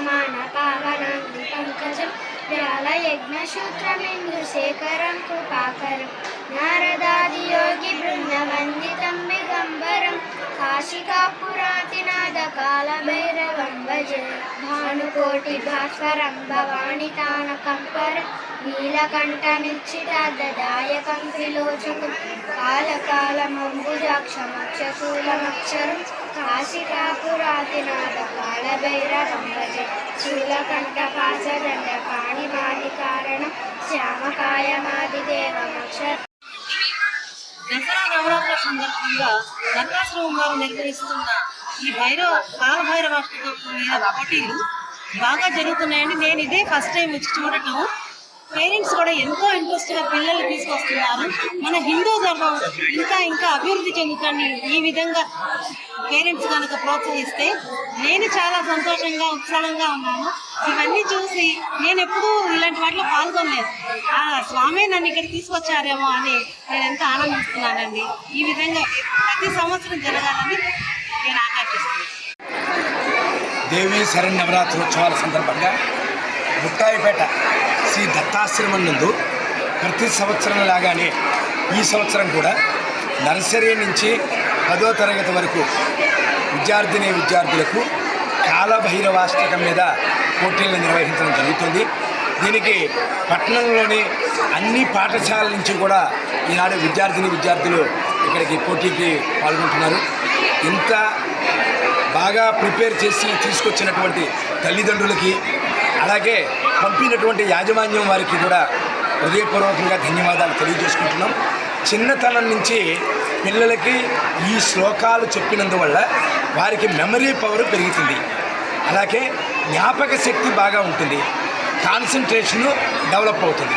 ప్రమాణ పావనాంగి పంకజం వ్యాళయజ్ఞసూత్రమిందుశేఖరం కృపాకరం. నారదాది యోగి కాశికాపురాతినాథ కాలభైరవం భజే భానుకోటి భాస్వరం భవాని తానకంపరం నీలకంఠనిశ్చితాదాయకం త్రిలోచకం కాలకాలమంబుజాక్షమక్షశూలమక్షరం కాశికాపురాతినాథ కాలభైరవం భజే నవరాత్రుల సందర్భంగా దండాశ్రమం వారు నిర్వహిస్తున్న ఈ భైరవ కాలభైరవ కాలభైరవాష్టకం మీద పోటీలు బాగా జరుగుతున్నాయండి నేను ఇదే ఫస్ట్ టైం వచ్చి చూడటం పేరెంట్స్ కూడా ఎంతో ఇంట్రెస్ట్గా పిల్లల్ని తీసుకొస్తున్నారు. మన హిందూ ధర్మం ఇంకా ఇంకా అభివృద్ధి చెందుతాన్ని ఈ విధంగా పేరెంట్స్ కనుక ప్రోత్సహిస్తే నేను చాలా సంతోషంగా ఉత్సాహంగా ఉన్నాను. ఇవన్నీ చూసి నేను ఎప్పుడూ ఇలాంటి వాటిలో పాల్గొనలేదు. ఆ స్వామి నన్ను ఇక్కడ తీసుకొచ్చారేమో అని నేను ఎంత ఆనందిస్తున్నానండి. ఈ విధంగా ప్రతి సంవత్సరం జరగాలని నేను ఆకాంక్షిస్తున్నాను. దేవి శరణ్ నవరాత్రోత్సవాల సందర్భంగా ముక్తాయిపేట శ్రీ దత్తాశ్రమం నందు ప్రతి సంవత్సరం లాగానే ఈ సంవత్సరం కూడా నర్సరీ నుంచి పదో తరగతి వరకు విద్యార్థిని విద్యార్థులకు కాలభైరవాష్టకం మీద పోటీలను నిర్వహించడం జరుగుతుంది. దీనికి పట్టణంలోని అన్ని పాఠశాలల నుంచి కూడా ఈనాడు విద్యార్థిని విద్యార్థులు ఇక్కడికి పోటీకి పాల్గొంటున్నారు. ఇంత బాగా ప్రిపేర్ చేసి తీసుకొచ్చినటువంటి తల్లిదండ్రులకి అలాగే పంపినటువంటి యాజమాన్యం వారికి కూడా హృదయపూర్వకంగా ధన్యవాదాలు తెలియజేసుకుంటున్నాం. చిన్నతనం నుంచి పిల్లలకి ఈ శ్లోకాలు చెప్పినందువల్ల వారికి మెమరీ పవర్ పెరుగుతుంది. అలాగే జ్ఞాపక శక్తి బాగా ఉంటుంది. కాన్సన్ట్రేషను డెవలప్ అవుతుంది.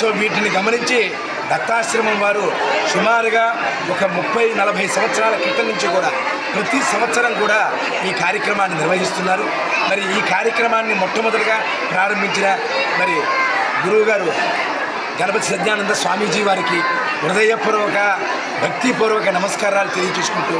సో వీటిని గమనించి దత్తాశ్రమం వారు సుమారుగా ఒక ముప్పై నలభై సంవత్సరాల క్రితం నుంచి కూడా ప్రతి సంవత్సరం కూడా ఈ కార్యక్రమాన్ని నిర్వహిస్తున్నారు. మరి ఈ కార్యక్రమాన్ని మొట్టమొదటిగా ప్రారంభించిన మరి గురువుగారు గణపతి సత్యానంద స్వామీజీ వారికి హృదయపూర్వక భక్తిపూర్వక నమస్కారాలు తెలియచేసుకుంటూ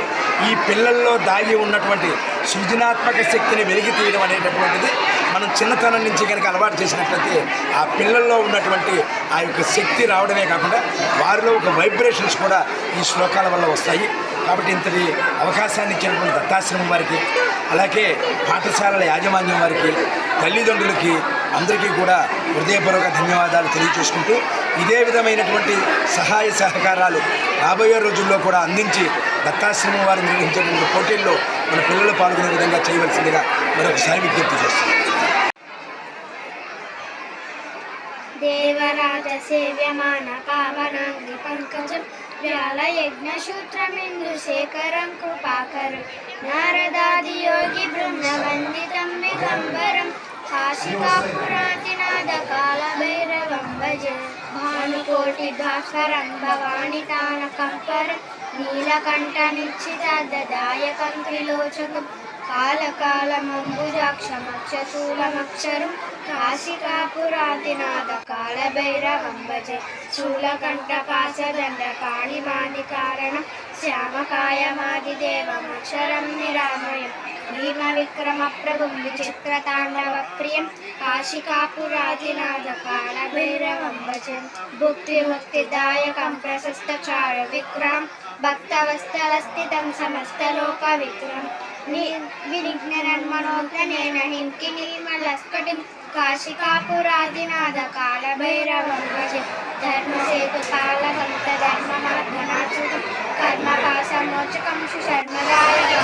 ఈ పిల్లల్లో దాగి ఉన్నటువంటి సృజనాత్మక శక్తిని వెలిగి తీయడం అనేటటువంటిది మనం చిన్నతనం నుంచి కనుక అలవాటు చేసినట్లయితే ఆ పిల్లల్లో ఉన్నటువంటి ఆ యొక్క శక్తి రావడమే కాకుండా వారిలో ఒక వైబ్రేషన్స్ కూడా ఈ శ్లోకాల వల్ల వస్తాయి. కాబట్టి ఇంతటి అవకాశాన్ని ఇచ్చినటువంటి దత్తాశ్రమం వారికి అలాగే పాఠశాలల యాజమాన్యం వారికి తల్లిదండ్రులకి అందరికీ కూడా హృదయపూర్వక ధన్యవాదాలు తెలియచేసుకుంటూ ఇదే విధమైనటువంటి సహాయ సహకారాలు రాబోయే రోజుల్లో కూడా అందించి దత్తాశ్రమం వారు నిర్వహించేటువంటి పోటీల్లో మన పిల్లలు పాల్గొనే విధంగా చేయవలసిందిగా మరొకసారి విజ్ఞప్తి చేస్తున్నాం. దేవరాజ సేవ్యమాన వ్యాల యజ్ఞసూత్రమిందు శేఖరం కృపాకరం. నారదాది యోగి బృందవందితం దిగంబరం కాశికాపురాతినాథ కాలభైరవం భజ. భానుకోటి భాస్వరం భవాని తానకంపరం. నీలకంఠనిశ్చితాదాయకం త్రిలోచకం. కాలకాలమంబుజాక్షమక్షశూలమక్షరం కాశికాపురాతినాథ కాలభైరవం భజే శూలకంఠ పాశదండ పాణిమాది కారణం శ్యామకాయమాది నిరామయం. భీమ విక్రమ ప్రభుం విచిత్రతాండవ ప్రియం కాశికాపురాతినాథ కాళభైరవం భజం భుక్తి ముక్తిదాయకం ప్రశస్త చార విక్రమ్ భక్తవస్థలస్థితం సమస్తలోక విక్రమ్ వినిఘ్నన్మనోగ్రనేన హింకి నిర్మలస్ఫటిం కాశికాపురాదినాథ కాళభైరవం భజ ధర్మసేతు పాలకంత ధర్మమార్గనాథుడు కర్మపాసమోచకం సుశర్మదాయకం